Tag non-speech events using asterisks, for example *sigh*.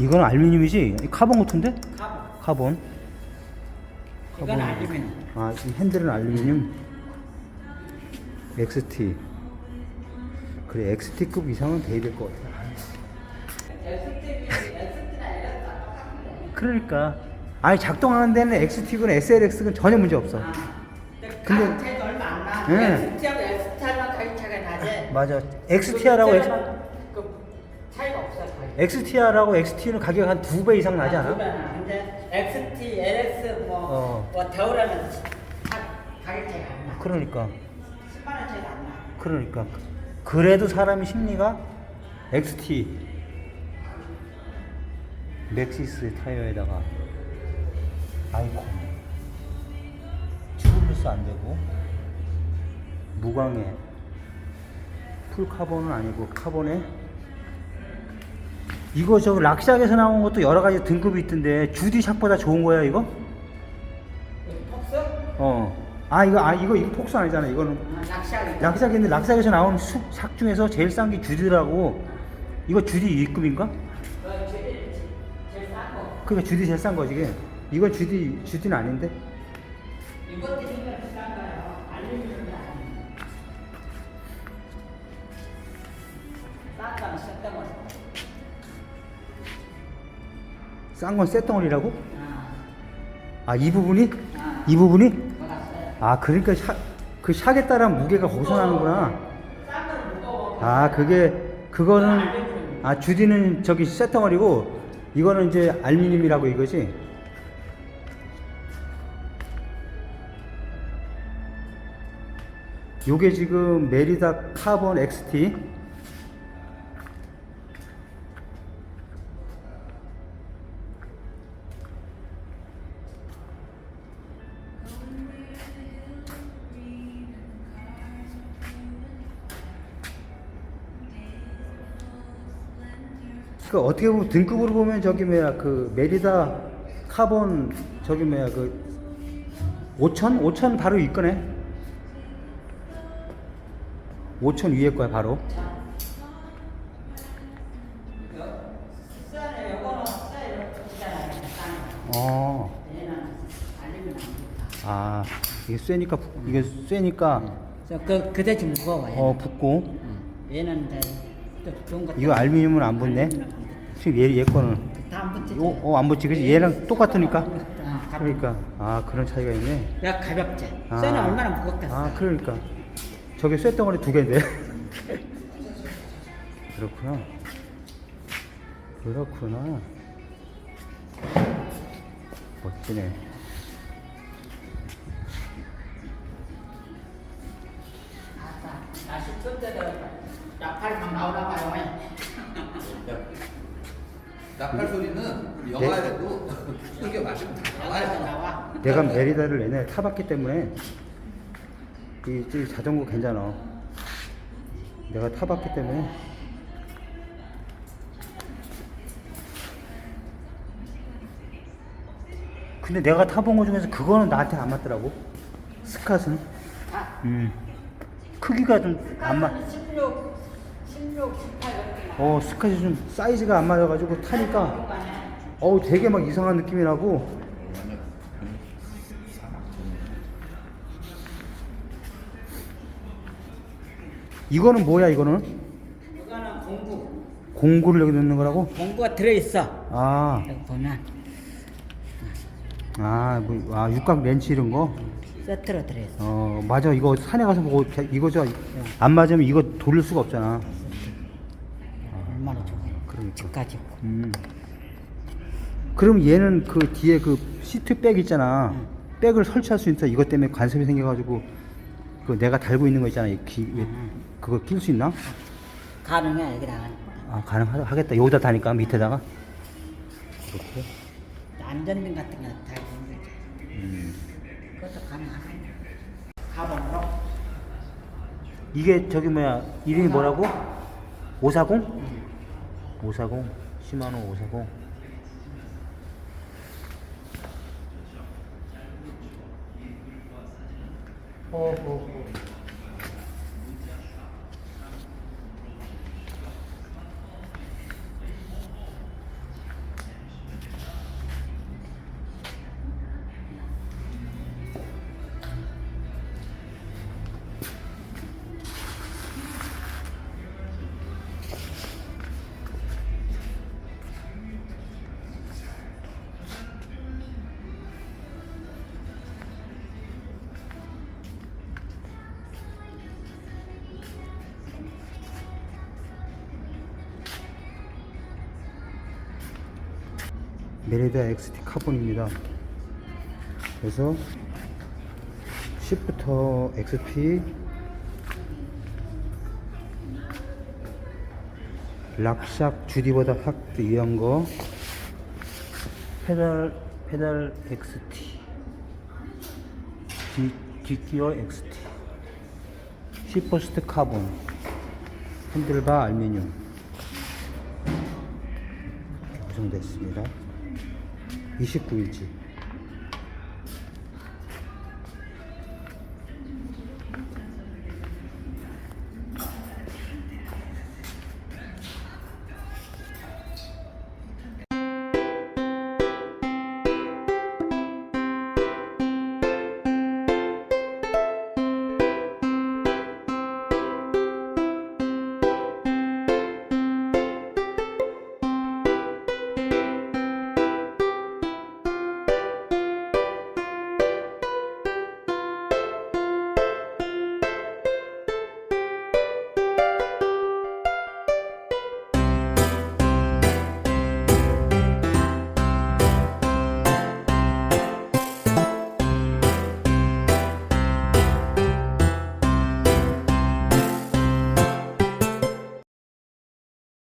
이건 알루미늄이지? 이 카본 같은데? 카본. 카본. 이건 알루미늄. 아, 이 핸들은 알루미늄. XT. 그래, XT급 이상은 돼야 될 것 같아. 그러니까. 아니, 작동하는 데는 XT군, SLX군 전혀 문제 없어. 근데- 근데 차이가 얼마 안 나. 예. ST하고 ST하고 가격 차이가 나지. 맞아. XTR하고 X, 그 차이가 없어. 거의. XTR하고 XT는 가격 한 두 배 이상 나지 않아? 근데 XT, LS 뭐, 어. 뭐 대우라면 차- 가격 차이가 안 나. 그러니까. 10만 원 차이도 안 나. 그러니까. 그래도 사람이 심리가 XT. 맥시스 타이어에다가 아이콘. 튜블러스 안 되고. 무광에. 풀 카본은 아니고 카본에 이거 저 락샥에서 나온 것도 여러 가지 등급이 있던데 주디 샥보다 좋은 거야 이거? 폭스? 어. 아 이거 아 이거 이거 폭스 아니잖아 이거는 낚시하고 있다. 락삭인데 락삭에서 나온 수, 삭 중에서 제일 싼 게 주디라고 이거 주디 2급인가? 너 제일 제일 싼 거. 그러니까 주디 제일 싼 거지 이게 이건 주디 주디는 아닌데 이것들이 싼 건 쇳덩어리라고? 아, 아이 부분이? 아. 이 부분이? 아 그러니까 샤, 그 샥에 따른 무게가 거기서 나는구나. 아 그게 그거는 아 주디는 저기 쇳덩어리고 이거는 이제 알루미늄이라고 이거지 요게 지금 메리다 카본 XT 그 어떻게 보면 등급으로 보면 저기 뭐야 그 메리다 카본 저기 뭐야 그 5천 5천 바로 이 거네 5천 위에 거야 바로. 어. 아 이게 쇠니까 부- 이게 쇠니까 그, 그 대신 무거워요. 어 붙고 응. 얘는 이제 또 좋은 거. 이거 알루미늄은 안 붙네 지금 얘, 얘 거는 다안 붙지. 어안 붙지 그지 얘랑 똑같으니까 아, 그러니까 아 그런 차이가 있네 야 가볍지. 아. 쇠는 얼마나 무겁겠어. 아 그러니까 저게 쇳덩어리 두 개인데 *laughs* 그렇구나 그렇구나 멋지네. 날씨 추울 때도 약팔 막 나오나 봐요. *laughs* 낙팔 소리는 영화에도 크게 마시면 다 나와요. 나와. 내가 메리다를 내내 타봤기 때문에 이, 이 자전거 괜찮아 내가 타봤기 때문에 근데 내가 타본 거 중에서 그거는 나한테 안 맞더라고 스캇은 아, 음 크기가 좀 안 맞. 16, 16, 18 이렇게 나. 어 스캇이 좀 사이즈가 안 맞아가지고 타니까 어우 되게 막 이상한 느낌이 나고 이거는 뭐야 이거는 이거는 공구. 공구를 여기 넣는 거라고 공구가 들어있어. 아 여기 보면 아, 뭐, 아, 육각 렌치 이런 거? 세트로 들어있어. 어, 맞아. 이거 산에 가서 보고, 자- 이거 저, 안 맞으면 이거 돌릴 수가 없잖아. 있고. 음. 그럼 얘는 그 뒤에 그 시트백 있잖아. 백을 설치할 수 있다. 이것 때문에 관섭이 생겨가지고, 그 내가 달고 있는 거 있잖아. 이 기, 왜- 그거 낄 수 있나? 가능해 여기다가. 아, 가능하겠다. 여기다 다니까, 밑에다가. 그렇고. 안전등 같은 거 달고 있는 거지. 음. 그것도 가능하네. 가방으로. 이게 저기 뭐야 이름이 뭐라고? 540? 540 시마노 540 어, 어, 어. 메리다 XT 카본입니다. 그래서 시프터 XP 락샥 주디보다 확 위한 거. 페달 페달 XT 뒷, 뒷기어 XT 시퍼스트 카본. 핸들바 이렇게 구성됐습니다 29인치